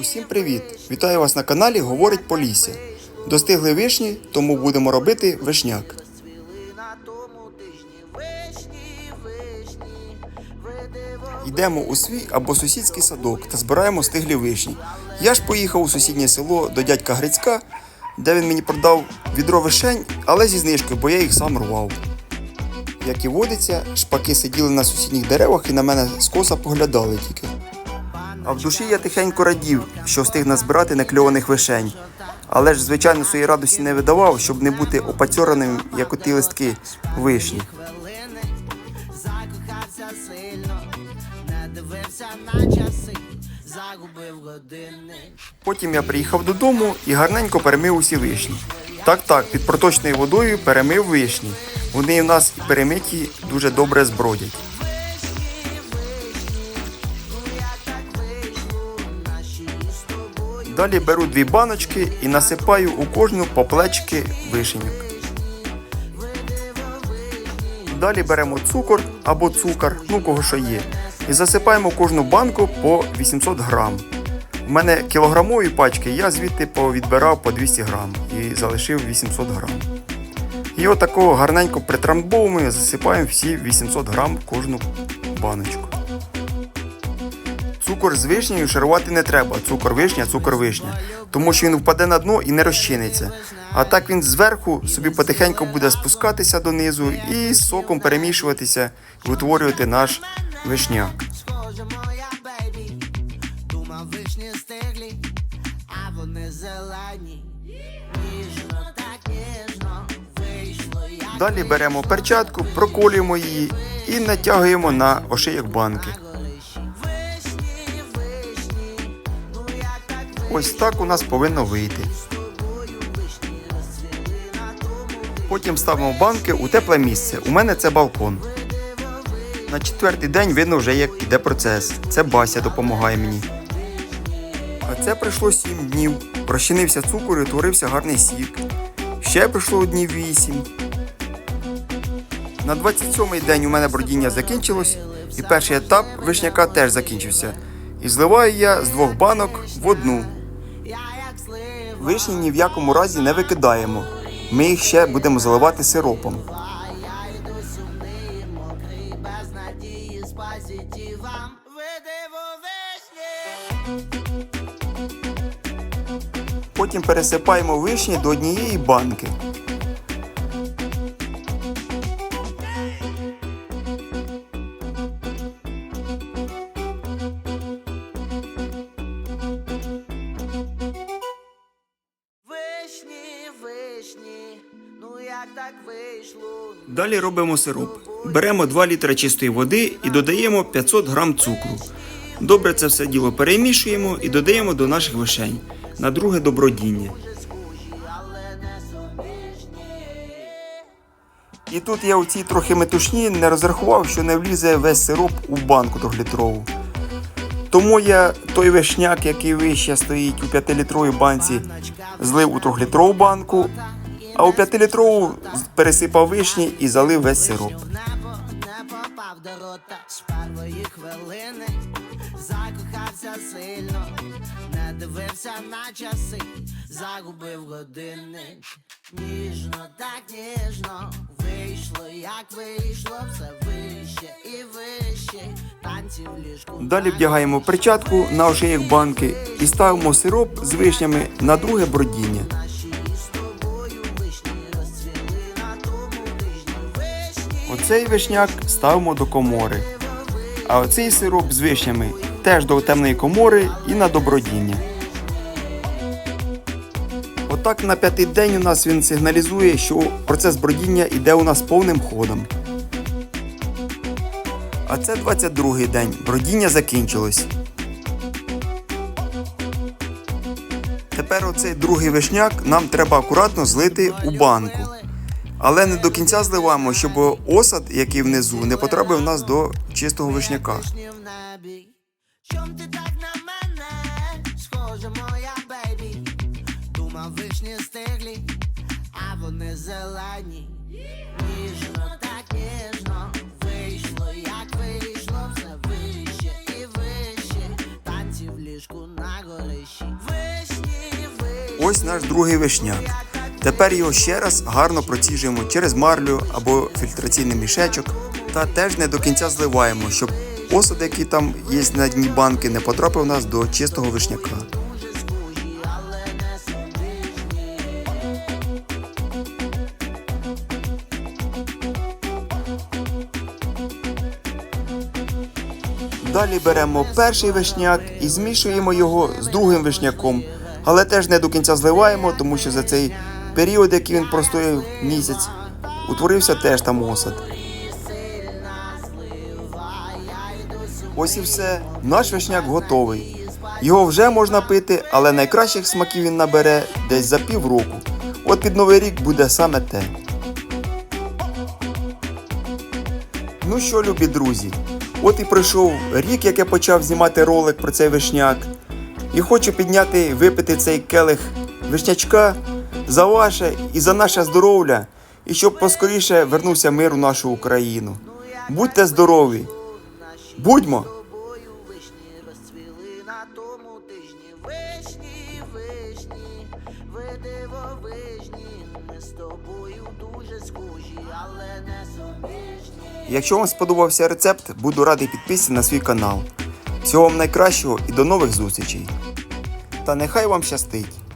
Усім привіт! Вітаю вас на каналі Говорить Полісся. Достигли вишні, тому будемо робити вишняк. Йдемо у свій або сусідський садок та збираємо стиглі вишні. Я ж поїхав у сусіднє село до дядька Грицька, де він мені продав відро вишень, але зі знижкою, бо я їх сам рвав. Як і водиться, шпаки сиділи на сусідніх деревах і на мене скоса поглядали тільки. А в душі я тихенько радів, що встиг назбирати некльованих вишень. Але ж, звичайно, своєї радості не видавав, щоб не бути опацьораним, як оті листки вишні. Потім я приїхав додому і гарненько перемив усі вишні. Так, так, під проточною водою перемив вишні. Вони в нас і перемиті дуже добре збродять. Далі беру дві баночки і насипаю у кожну по плечки вишеньок. Далі беремо цукор або цукор, ну кого що є, і засипаємо кожну банку по 800 грам. У мене кілограмові пачки, я звідти повідбирав по 200 грам і залишив 800 грам. І отакого гарненько притрамбовуємо, засипаємо всі 800 грам кожну баночку. Цукор з вишнею шарувати не треба. Цукор вишня, цукор вишня. Тому що він впаде на дно і не розчиниться. А так він зверху собі потихеньку буде спускатися донизу і з соком перемішуватися і утворювати наш вишняк. Далі беремо перчатку, проколюємо її і натягуємо на ошийок банки. Ось так у нас повинно вийти. Потім ставимо банки у тепле місце. У мене це балкон. На четвертий день видно вже, як іде процес. Це Бася допомагає мені. А це пройшло 7 днів. Розчинився цукор і утворився гарний сік. Ще пройшло днів 8. На 27-й день у мене бродіння закінчилось, і перший етап вишняка теж закінчився. І зливаю я з двох банок в одну. Вишні ні в якому разі не викидаємо. Ми їх ще будемо заливати сиропом. Потім пересипаємо вишні до однієї банки. Далі робимо сироп. Беремо 2 літри чистої води і додаємо 500 грам цукру. Добре це все діло перемішуємо і додаємо до наших вишень на друге добродіння. І тут я у цій трохи метушні не розрахував, що не влізе весь сироп у банку трьохлітрову. Тому я той вишняк, який вище стоїть у 5-літровій банці, злив у трьохлітрову банку, а у 5-літрову пересипав вишні і залив весь сироп. Закохався сильно, не дивився на часи, загубив години. Ніжно, так ніжно, вийшло, як вийшло, все вище і вище, танці в ліжку. Далі вдягаємо перчатку на ошиєк банки і ставимо сироп з вишнями на друге бродіння. Оцей вишняк ставимо до комори. А оцей сироп з вишнями теж до темної комори і на добродіння. Отак на п'ятий день у нас він сигналізує, що процес бродіння йде у нас повним ходом. А це 22-й день. Бродіння закінчилось. Тепер оцей другий вишняк нам треба акуратно злити у банку. Але не до кінця зливаємо, щоб осад, який внизу, не потрапив нас до чистого вишняка. Схоже, моя бейбі. Думав вишні стиглі, а вони зелені. Ніжно, так ніжно. Вийшло, як вийшло, все вище і вище. Танці ліжку на горищі. Ось наш другий вишняк. Тепер його ще раз гарно проціжуємо через марлю або фільтраційний мішечок та теж не до кінця зливаємо, щоб осад, який там є на дні банки, не потрапив нас до чистого вишняка. Далі беремо перший вишняк і змішуємо його з другим вишняком, але теж не до кінця зливаємо, тому що за цей період, який він простояв місяць, утворився теж там осад. Ось і все. Наш вишняк готовий. Його вже можна пити, але найкращих смаків він набере десь за півроку. От під новий рік буде саме те. Ну що, любі друзі, от і пройшов рік, як я почав знімати ролик про цей вишняк. І хочу підняти, випити цей келих вишнячка за ваше і за наше здоров'я, і щоб поскоріше вернувся мир у нашу Україну. Будьте здорові! Будьмо! на тому тижні. Вишні, вишні, ви дивовижні. Ми з тобою дуже схожі, але не суміжні. Якщо вам сподобався рецепт, буду радий підписці на свій канал. Всього вам найкращого і до нових зустрічей. Та нехай вам щастить!